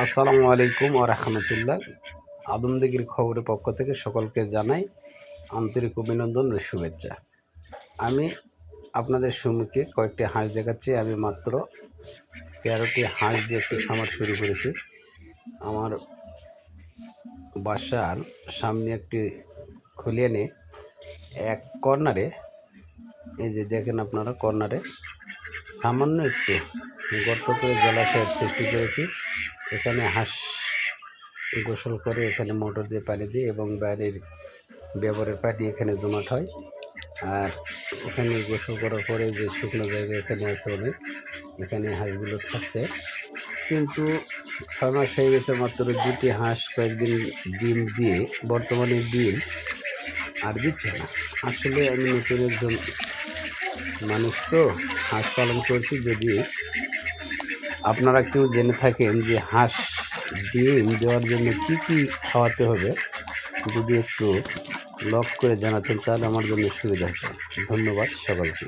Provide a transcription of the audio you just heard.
আসসালামু আলাইকুম ও রহমতুল্লাহ। আদমদিগির খবরের পক্ষ থেকে সকলকে জানাই আন্তরিক অভিনন্দন ও শুভেচ্ছা। আমি আপনাদের সম্মুখে কয়েকটি হাঁস দেখাচ্ছি। আমি মাত্র তেরোটি হাঁস দিয়ে একটি খামার শুরু করেছি। আমার বাসার সামনে একটি খুলিয়ে নিয়ে এক কর্নারে, এই যে দেখেন আপনারা কর্নারে সামান্য একটু গর্ত করে জলাশয়ের সৃষ্টি করেছি। এখানে হাঁস গোসল করে এখানে মোটর দিয়ে পানি দিই এবং বাইরের ব্যবহারের পানি এখানে জমাট হয়। আর এখানে গোসল করার পরে যে শুকনো জায়গা এখানে আছে অনেক, এখানে হাঁসগুলো থাকে। কিন্তু ছয় মাস হয়ে গেছে মাত্র দুটি হাঁস কয়েকদিন ডিম দিয়ে, বর্তমানে ডিম আর দিচ্ছে না। আসলে আমি নতুন একজন মানুষ তো, হাঁস পালন করছি, যদি আপনারা কেউ জেনে থাকেন যে হাঁস ডিম দেওয়ার জন্য কী কী খাওয়াতে হবে? যদি একটু লক করে জানাতেন তাহলে আমার জন্য সুবিধা হতো। ধন্যবাদ সকলকে